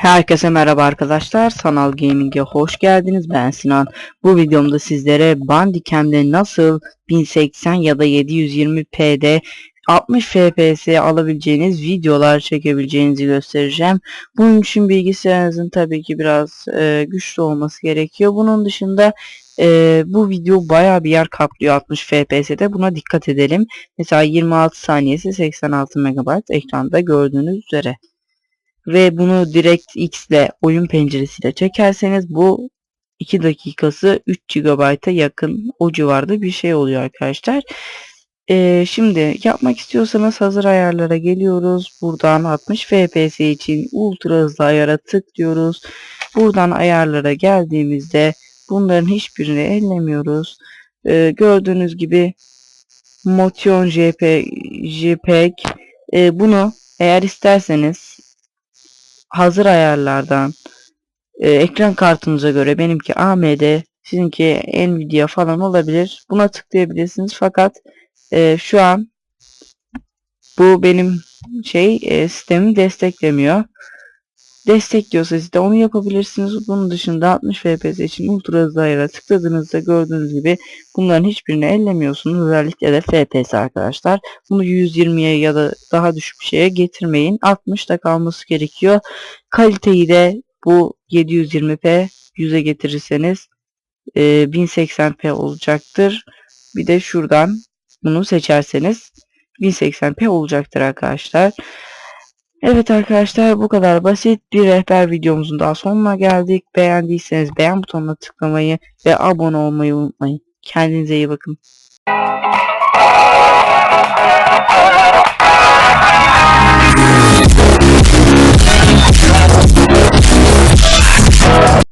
Herkese merhaba arkadaşlar. Sanal Gaming'e hoş geldiniz. Ben Sinan. Bu videomda sizlere Bandicam'de nasıl 1080 ya da 720p'de 60 FPS alabileceğiniz videolar çekebileceğinizi göstereceğim. Bunun için bilgisayarınızın tabii ki biraz e, güçlü olması gerekiyor. Bunun dışında e, bu video baya bir yer kaplıyor 60 FPS'de. Buna dikkat edelim. Mesela 26 saniyesi 86 MB ekranda gördüğünüz üzere ve bunu direkt X ile oyun penceresiyle çekerseniz bu 2 dakikası 3 GB'a yakın o civarda bir şey oluyor arkadaşlar. Ee, şimdi yapmak istiyorsanız hazır ayarlara geliyoruz. Buradan 60 FPS için ultra hızlı ayara tıklıyoruz. Buradan ayarlara geldiğimizde bunların hiçbirini ellemiyoruz. Ee, gördüğünüz gibi Motion JP, JPEG e, bunu eğer isterseniz hazır ayarlardan e, ekran kartınıza göre benimki AMD sizinki Nvidia falan olabilir. Buna tıklayabilirsiniz fakat e, şu an bu benim şey e, sistemim desteklemiyor. Destekliyorsa siz de onu yapabilirsiniz. Bunun dışında 60 FPS için ultra hızlı ayara tıkladığınızda gördüğünüz gibi bunların hiçbirini ellemiyorsunuz. Özellikle de FPS arkadaşlar. Bunu 120'ye ya da daha düşük bir şeye getirmeyin. 60'da kalması gerekiyor. Kaliteyi de bu 720p 100'e getirirseniz e, 1080p olacaktır. Bir de şuradan bunu seçerseniz 1080p olacaktır arkadaşlar. Evet arkadaşlar bu kadar basit bir rehber videomuzun daha sonuna geldik. Beğendiyseniz beğen butonuna tıklamayı ve abone olmayı unutmayın. Kendinize iyi bakın.